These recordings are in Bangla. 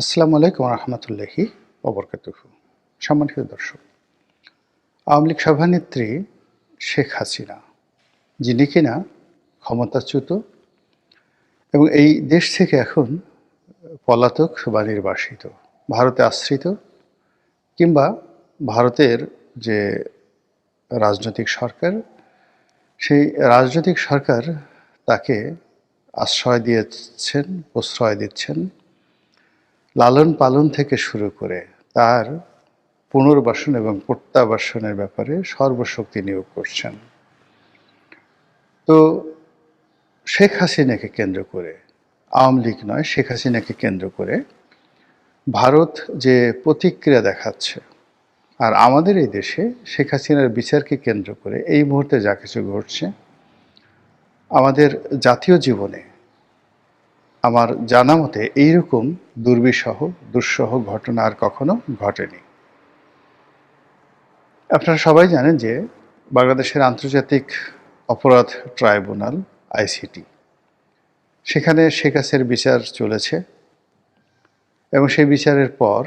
আসসালামু আলাইকুম রহমতুল্লাহি অবরকাতুহ সম্মানিত দর্শক, আওয়ামী লীগ সভানেত্রী শেখ হাসিনা, যিনি কিনা ক্ষমতাচ্যুত এবং এই দেশ থেকে এখন পলাতক বা নির্বাসিত, ভারতে আশ্রিত কিংবা ভারতের যে রাজনৈতিক সরকার, সেই রাজনৈতিক সরকার তাকে আশ্রয় দিয়েছেন, প্রশ্রয় দিচ্ছেন লালন পালন থেকে শুরু করে তার পুনর্বাসন এবং প্রত্যাবাসনের ব্যাপারে সর্বশক্তি নিয়োগ করছেন। তো শেখ হাসিনাকে কেন্দ্র করে, আওয়ামী লীগ নয়, শেখ হাসিনাকে কেন্দ্র করে ভারত যে প্রতিক্রিয়া দেখাচ্ছে আর আমাদের এই দেশে শেখ হাসিনার বিচারকে কেন্দ্র করে এই মুহূর্তে যা কিছু ঘটছে, আমাদের জাতীয় জীবনে আমার জানা মতে এইরকম দুর্বিষহ, দুঃসহ ঘটনা আর কখনো ঘটেনি। আপনারা সবাই জানেন যে বাংলাদেশের আন্তর্জাতিক অপরাধ ট্রাইব্যুনাল, আইসিটি। সেখানে শেখ হাসিনার বিচার চলেছে এবং সেই বিচারের পর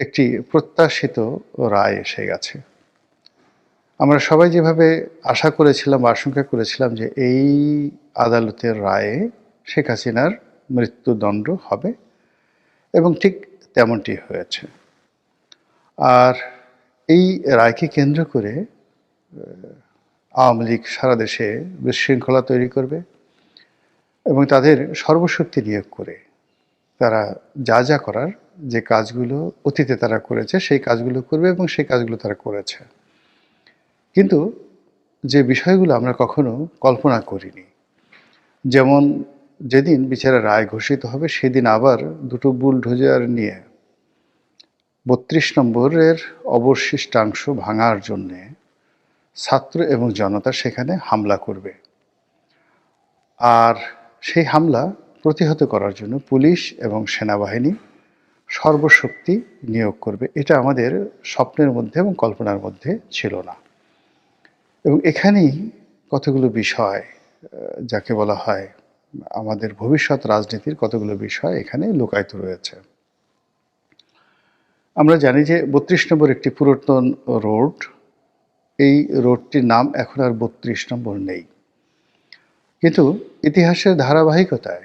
একটি প্রত্যাশিত রায় এসে গেছে। আমরা সবাই যেভাবে আশা করেছিলাম আশঙ্কা করেছিলাম যে এই আদালতের রায়ে শেখ হাসিনার মৃত্যুদণ্ড হবে এবং ঠিক তেমনটি হয়েছে। আর এই রায়কে কেন্দ্র করে আওয়ামী লীগ সারা দেশে বিশৃঙ্খলা তৈরি করবে এবং তাদের সর্বশক্তি নিয়োগ করে তারা যা যা করার যে কাজগুলো অতীতে তারা করেছে, সেই কাজগুলো করবে এবং সেই কাজগুলো তারা করেছে। কিন্তু যে বিষয়গুলো আমরা কখনো কল্পনা করিনি, যেমন যেদিন বিচারের রায় ঘোষিত হবে, সেদিন আবার দুটো বুলডোজার নিয়ে বত্রিশ নম্বরের অবশিষ্টাংশ ভাঙার জন্যে ছাত্র এবং জনতা সেখানে হামলা করবে। আর সেই হামলা প্রতিহত করার জন্য পুলিশ এবং সেনাবাহিনী সর্বশক্তি নিয়োগ করবে। এটা আমাদের স্বপ্নের মধ্যে এবং কল্পনার মধ্যে ছিল না। এবং এখানেই কতগুলো বিষয় যাকে বলা হয় আমাদের ভবিষ্যৎ রাজনীতির কতগুলো বিষয় এখানে লুকায়িত রয়েছে। আমরা জানি যে বত্রিশ নম্বর একটি পুরাতন রোড। এই রোডটির নাম এখন আর বত্রিশ নম্বর নেই। কিন্তু ইতিহাসের ধারাবাহিকতায়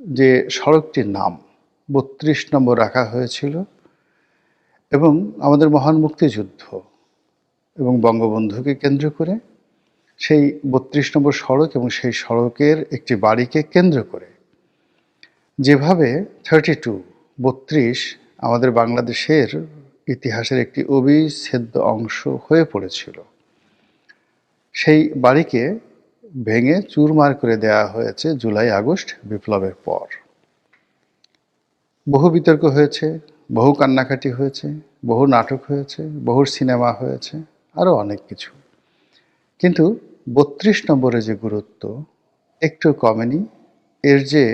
যে সড়কটির নাম বত্রিশ নম্বর রাখা হয়েছিল এবং আমাদের মহান মুক্তিযুদ্ধ এবং বঙ্গবন্ধুকে কেন্দ্র করে সেই বত্রিশ নম্বর সড়ক এবং সেই সড়কের একটি বাড়িকে কেন্দ্র করে। যেভাবে থার্টি টু বত্রিশ আমাদের বাংলাদেশের ইতিহাসের একটি অবিচ্ছেদ্য অংশ হয়ে পড়েছিল। সেই বাড়িকে ভেঙে চুরমার করে দেওয়া হয়েছে জুলাই আগস্ট বিপ্লবের পর। বহু বিতর্ক হয়েছে, বহু কান্নাকাটি হয়েছে, বহু নাটক হয়েছে, বহু সিনেমা হয়েছে আরও অনেক কিছু। কিন্তু বত্রিশ নম্বরে যে গুরুত্ব, একটু কমেনি, এর যে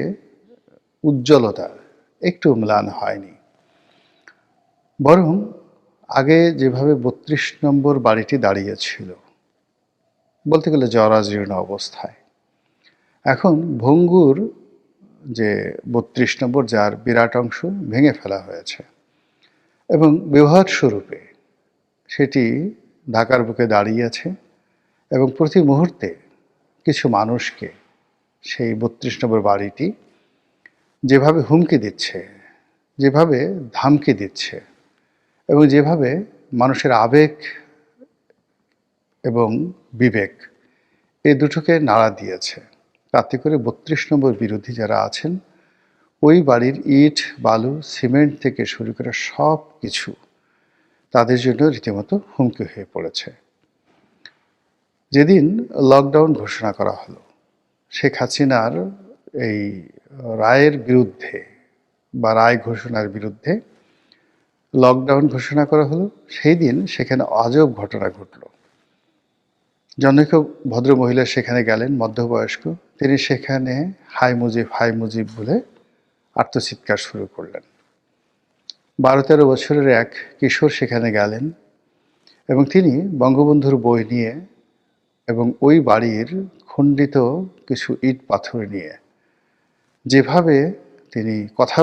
উজ্জ্বলতা, একটু ম্লান হয়নি। বরং আগে যেভাবে বত্রিশ নম্বর বাড়িটি দাঁড়িয়েছিল, বলতে গেলে জরাজীর্ণ অবস্থায়। এখন ভঙ্গুর যে বত্রিশ নম্বর, যার বিরাট অংশ ভেঙে ফেলা হয়েছে এবং ব্যবহার স্বরূপে সেটি ঢাকার বুকে দাঁড়িয়ে আছে এবং প্রতি মুহূর্তে কিছু মানুষকে সেই বত্রিশ নম্বর বাড়িটি যেভাবে হুমকি দিচ্ছে, যেভাবে ধামকি দিচ্ছে এবং যেভাবে মানুষের আবেগ এবং বিবেক এই দুটোকে নাড়া দিয়েছে। তাতে করে বত্রিশ নম্বর বিরোধী যারা আছেন, ওই বাড়ির ইট, বালু, সিমেন্ট থেকে শুরু করে সব কিছু তাদের জন্য রীতিমতো হুমকি হয়ে পড়েছে। যেদিন লকডাউন ঘোষণা করা হলো, শেখ হাসিনার এই রায়ের বিরুদ্ধে বা রায় ঘোষণার বিরুদ্ধে লকডাউন ঘোষণা করা হলো সেই দিন সেখানে আজব ঘটনা ঘটল। জনৈক ভদ্র মহিলা সেখানে গেলেন, মধ্যবয়স্ক। তিনি সেখানে হাই মুজিব হাই মুজিব বলে আত্মচিৎকার শুরু করলেন। বারো তেরো বছরের এক কিশোর সেখানে গেলেন এবং তিনি বঙ্গবন্ধুর বই নিয়ে এবং ওই বাড়ির খণ্ডিত কিছু ইট পাথর নিয়ে। যেভাবে তিনি কথা